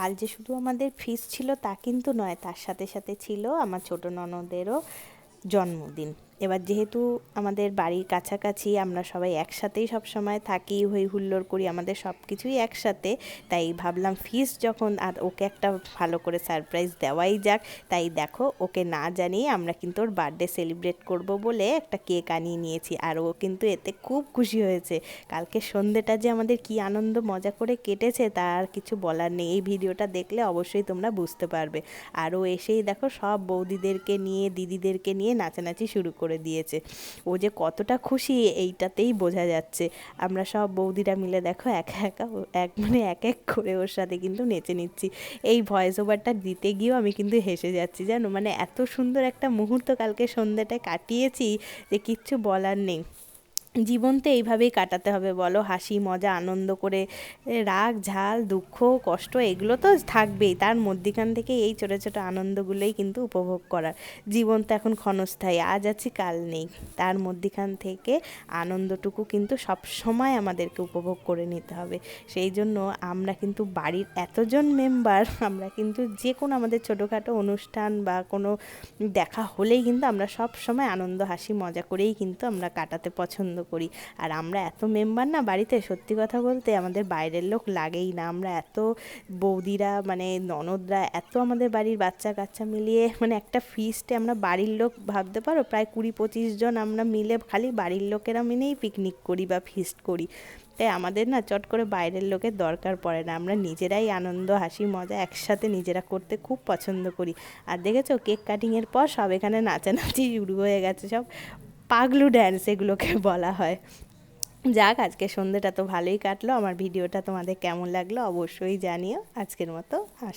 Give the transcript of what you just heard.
কাল যে শুধু আমাদের ফিস ছিল তা কিন্তু নয়, তার সাথে সাথে ছিল আমার ছোট ননদেরও জন্মদিন। এবার যেহেতু আমাদের বাড়ির কাছাকাছি, আমরা সবাই একসাথেই সব সময় থাকি, হই হুল্লোড় করি, আমাদের সব কিছুই একসাথে। তাই ভাবলাম ফিস যখন, আর ওকে একটা ভালো করে সারপ্রাইজ দেওয়াই যাক। তাই দেখো, ওকে না জানিয়ে আমরা কিন্তু ওর বার্থডে সেলিব্রেট করব বলে একটা কেক আনিয়ে নিয়েছি। আর ও কিন্তু এতে খুব খুশি হয়েছে। কালকে সন্ধেটা যে আমাদের কি আনন্দ, মজা করে কেটেছে তার কিছু বলার নেই। এই ভিডিওটা দেখলে অবশ্যই তোমরা বুঝতে পারবে। আর ও এসেই দেখো, সব বৌদিদেরকে নিয়ে, দিদিদেরকে নিয়ে নাচানাচি শুরু করে দিয়েছে। ও যে কতটা খুশি, এইটাতেই বোঝা যাচ্ছে। আমরা সব বৌদিরা মিলে দেখো একা একা এক মানে এক এক করে ওর সাথে কিন্তু নেচে নিচ্ছি। এই ভয়েস ওভারটা দিতে গিয়েও আমি কিন্তু হেসে যাচ্ছি, জানো? মানে এত সুন্দর একটা মুহূর্ত কালকে সন্ধ্যাটা কাটিয়েছি যে কিচ্ছু বলার নেই। জীবন তো এইভাবেই কাটাতে হবে, বলো। হাসি, মজা, আনন্দ করে রাগ, ঝাল, দুঃখ, কষ্ট, এগুলো তো থাকবেই। তার মধ্যিখান থেকে এই ছোটো ছোটো আনন্দগুলোই কিন্তু উপভোগ করার। জীবন তো এখন ক্ষণস্থায়ী, আজ আছি, কাল নেই। তার মধ্যিখান থেকে আনন্দটুকু কিন্তু সব সময় আমাদেরকে উপভোগ করে নিতে হবে। সেই জন্য আমরা কিন্তু বাড়ির এতজন মেম্বার, আমরা কিন্তু যে কোনো আমাদের ছোটোখাটো অনুষ্ঠান বা কোনো দেখা হলেই কিন্তু আমরা সব সময় আনন্দ, হাসি, মজা করেই কিন্তু আমরা কাটাতে পছন্দ করি। আর আমরা এত মেম্বার না বাড়িতে, সত্যি কথা বলতে আমাদের বাইরের লোক লাগেই না। আমরা এত বৌদিরা মানে ননদরা, এত আমাদের বাড়ির বাচ্চা কাচ্চা মিলিয়ে মানে একটা ফিস্টে আমরা বাড়ির লোক, ভাবতে পারো? প্রায় কুড়ি পঁচিশ জন আমরা মিলে খালি বাড়ির লোকেরা মিলেই পিকনিক করি বা ফিস্ট করি। তাই আমাদের না চট করে বাইরের লোকের দরকার পড়ে না। আমরা নিজেরাই আনন্দ, হাসি, মজা একসাথে নিজেরা করতে খুব পছন্দ করি। আর দেখেছ, কেক কাটিংয়ের পর সব এখানে নাচানাচি শুরু হয়ে গেছে সব। পাগলু ড্যান্স এগুলোকে বলা হয়। যাক, আজকে সন্ধ্যেটা তো ভালোই কাটলো। আমার ভিডিওটা তোমাদের কেমন লাগল অবশ্যই জানিও। আজকের মতো আস